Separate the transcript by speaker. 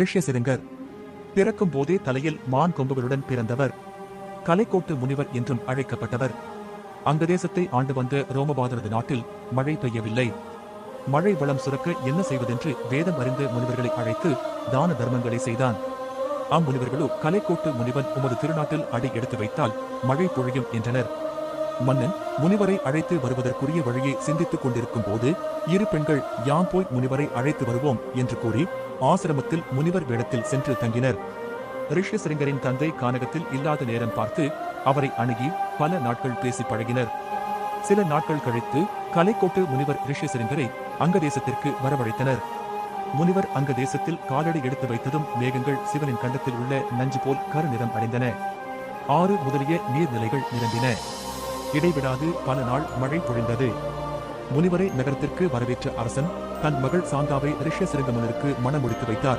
Speaker 1: ரிஷ்யசிருங்கர் பிறக்கும் போதே தலையில் மான் கொம்புகளுடன் பிறந்தவர். கலைக்கோட்டு முனிவர் என்றும் அழைக்கப்பட்டவர். அங்க தேசத்தை ஆண்டு வந்த ரோமபாதரது நாட்டில் மழை பெய்யவில்லை. மழை வளம் சுரக்க என்ன செய்வதென்று வேதம் அறிந்த முனிவர்களை அழைத்து தான தர்மங்களை செய்தான். அம்முனிவர்களோ கலைக்கோட்டு முனிவன் உமது திருநாட்டில் அடி எடுத்து வைத்தால் மழை பொழியும் என்றனர். மன்னன் முனிவரை அழைத்து வருவதற்குரிய வழியை சிந்தித்துக் கொண்டிருக்கும் போது இரு பெண்கள் யாம் போய் முனிவரை அழைத்து வருவோம் என்று கூறி ஆசிரமத்தில் முனிவர் வேடத்தில் சென்று தங்கினர். ரிஷ்யசிருங்கரின் தந்தை கானகத்தில் இல்லாத நேரம் பார்த்து அவரை அணுகி பல நாட்கள் பேசி பழகினர். சில நாட்கள் கழித்து கலைக்கோட்டு முனிவர் ரிஷ்யசிருங்கரை அங்கதேசத்திற்கு வரவழைத்தனர். முனிவர் அங்க தேசத்தில் காலடி எடுத்து வைத்ததும் மேகங்கள் சிவனின் கண்டத்தில் உள்ள நஞ்சு போல் கருநிறம் அடைந்தன. ஆறு முதலிய நீர்நிலைகள் நிரம்பின. இடைவிடாது பல நாள் மழை பொழிந்தது. முனிவரை நகரத்திற்கு வரவேற்ற அரசன் தன் மகள் சாந்தாவை ரிஷ்ய மன்னருக்கு மணமுடித்து வைத்தார்.